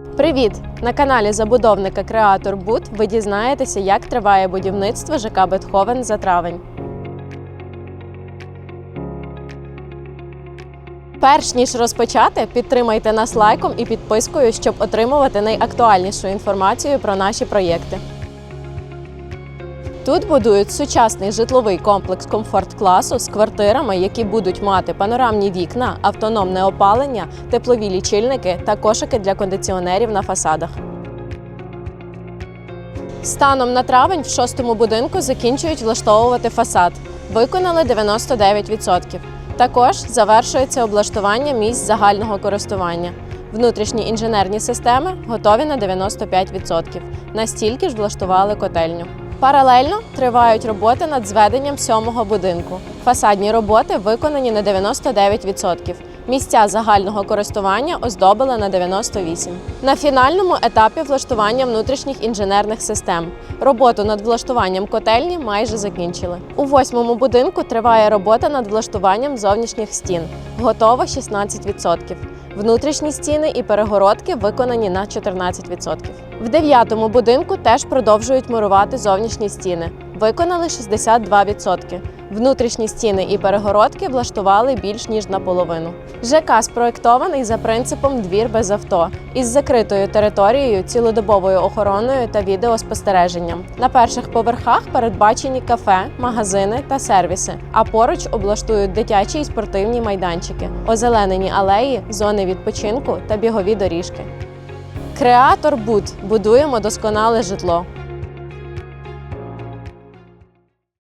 Привіт! На каналі забудовника Креатор Буд ви дізнаєтеся, як триває будівництво ЖК Бетховен за травень. Перш ніж розпочати, підтримайте нас лайком і підпискою, щоб отримувати найактуальнішу інформацію про наші проєкти. Тут будують сучасний житловий комплекс комфорт-класу з квартирами, які будуть мати панорамні вікна, автономне опалення, теплові лічильники та кошики для кондиціонерів на фасадах. Станом на травень в шостому будинку закінчують влаштовувати фасад. Виконали 99%. Також завершується облаштування місць загального користування. Внутрішні інженерні системи готові на 95%. Настільки ж влаштували котельню. Паралельно тривають роботи над зведенням сьомого будинку. Фасадні роботи виконані на 99%. Місця загального користування оздобили на 98%. На фінальному етапі влаштування внутрішніх інженерних систем. Роботу над влаштуванням котельні майже закінчили. У восьмому будинку триває робота над влаштуванням зовнішніх стін. Готово 16%. Внутрішні стіни і перегородки виконані на 14%. В дев'ятому будинку теж продовжують мурувати зовнішні стіни. Виконали 62%. Внутрішні стіни і перегородки влаштували більш ніж наполовину. ЖК спроектований за принципом двір без авто із закритою територією, цілодобовою охороною та відеоспостереженням. На перших поверхах передбачені кафе, магазини та сервіси, а поруч облаштують дитячі і спортивні майданчики, озеленені алеї, зони відпочинку та бігові доріжки. Креатор Буд будуємо досконале житло.